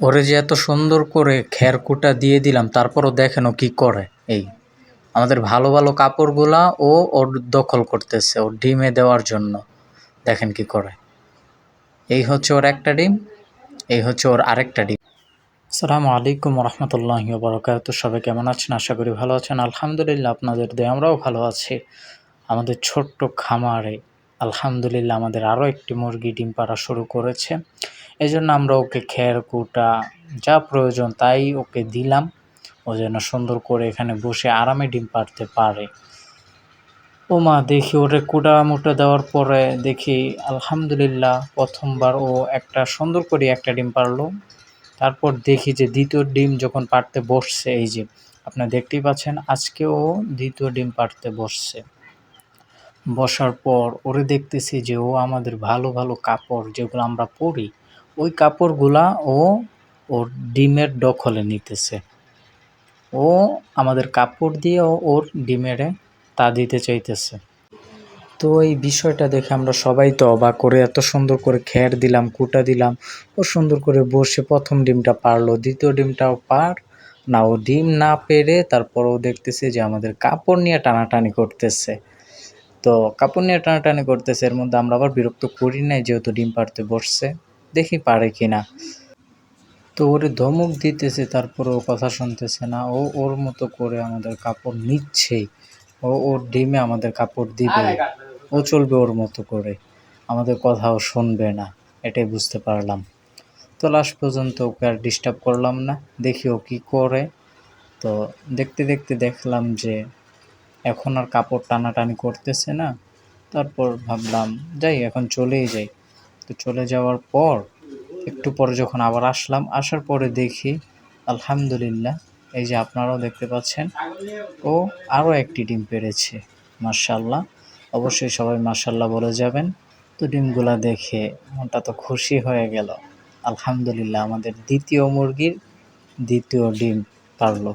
ওরে যে এত সুন্দর করে খেরকুটা দিয়ে দিলাম, তারপরও দেখেন ও কী করে। এই, আমাদের ভালো ভালো কাপড়গুলা ও ওর দখল করতেছে, ওর ডিমে দেওয়ার জন্য। দেখেন কি করে। এই হচ্ছে ওর একটা ডিম, এই হচ্ছে ওর আরেকটা ডিম। আসসালামু আলাইকুম রহমতুল্লাহ বরকাত সবাই কেমন আছেন? আশা করি ভালো আছেন। আলহামদুলিল্লাহ, আপনাদের দিয়ে আমরাও ভালো আছি। আমাদের ছোট্ট খামারে আলহামদুলিল্লাহ আমাদের আরও একটি মুরগি ডিম পাড়া শুরু করেছে। এই জন্য আমরা ওকে খের কুটা যা প্রয়োজন তাই ওকে দিলাম। ও যেন সুন্দর করে এখানে বসে আরামে ডিম পাড়তে পারে। ও মা, দেখি ওরে কুটা মুটা দেওয়ার পরে দেখি আলহামদুলিল্লাহ প্রথমবার ও একটা সুন্দর করে একটা ডিম পারল তারপর দেখি যে দ্বিতীয় ডিম যখন পারতে বসছে, এই যে আপনারা দেখতেই পাচ্ছেন আজকে ও দ্বিতীয় ডিম পারতে বসছে। বসার পর ওরে দেখতেছি যে ও আমাদের ভালো ভালো কাপড় যেগুলো আমরা পরি ওই কাপড়গুলা ও ওর ডিমের দখলে নিতেছে। ও আমাদের কাপড় দিয়ে ও ওর ডিমেরে তা দিতে চাইতেছে। তো এই বিষয়টা দেখে আমরা সবাই তো অবাক করে এত সুন্দর করে খের দিলাম, কুটা দিলাম, ও সুন্দর করে বসে প্রথম ডিমটা পারল, দ্বিতীয় ডিমটাও পার, না ও ডিম না পেরে তারপর ও দেখতেছে যে আমাদের কাপড় নিয়ে টানাটানি করতেছে। তো কাপড় নিয়ে টানাটানি করতেছে, এর মধ্যে আমরা আবার বিরক্ত করি নাই যেহেতু ডিম পারতে বসছে। দেখি পারে কি না। তো ওরে ধমক দিতেছে, তারপরে ও কথা শুনতেছে না। ও ওর মতো করে আমাদের কাপড় নিচ্ছেই ও ওর ডিমে আমাদের কাপড় দিবে। ও চলবে ওর মতো করে। আমাদের কথাও শুনবে না, এটাই বুঝতে পারলাম। তো লাস্ট পর্যন্ত ওকে আর ডিস্টার্ব করলাম না। দেখি ও কী করে। তো দেখতে দেখতে দেখলাম যে এখন আর কাপড় টানাটানি করতেছে না। তারপর ভাবলাম, যাই, এখন চলেই যাই। তো চলে যাওয়ার পর, একটু পরে যখন আবার আসলাম, আসার পরে দেখি, আলহামদুলিল্লাহ, এই যে আপনারাও দেখতে পাচ্ছেন, ও আরও একটি ডিম পেরেছে মার্শাল্লাহ অবশ্যই সবাই মার্শাল্লাহ বলে যাবেন। তো ডিমগুলা দেখে মনটা তো খুশি হয়ে গেল। আলহামদুলিল্লাহ, আমাদের দ্বিতীয় মুরগির দ্বিতীয় ডিম পারল।